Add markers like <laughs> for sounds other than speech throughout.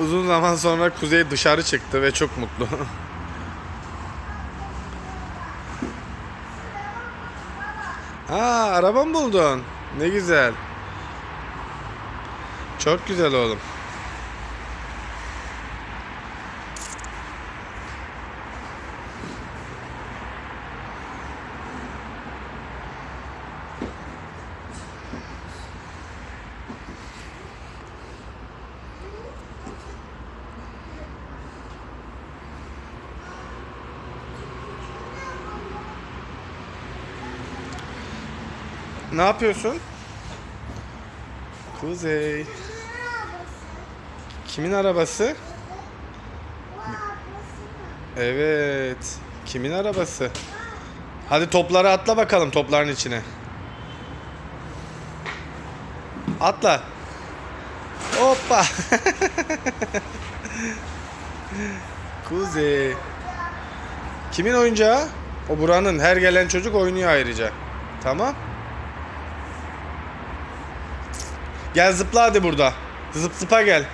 Uzun zaman sonra Kuzey dışarı çıktı ve çok mutlu. <laughs> Aa, araba mı buldun? Ne güzel. Çok güzel oğlum. Ne yapıyorsun? Kuzey. Kimin arabası? Evet. Kimin arabası? Hadi topları atla bakalım topların içine. Atla. Hoppa. <laughs> Kuzey. Kimin oyuncağı? O buranın. Her gelen çocuk oynuyor ayrıca. Tamam. Gel zıpla hadi burada. Zıp zıpa gel.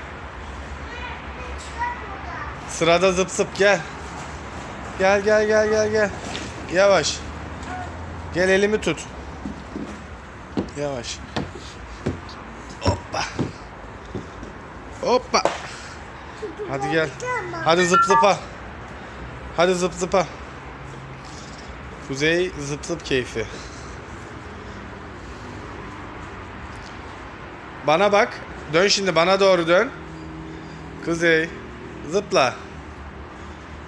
Sırada zıp zıp gel. Gel gel gel gel gel. Yavaş. Gel elimi tut. Yavaş. Hoppa. Hoppa. Hadi gel. Hadi zıp zıpa. Hadi zıp zıpa. Kuzey zıp zıp keyfi. Bana bak. Dön şimdi bana doğru dön. Kuzey. Zıpla.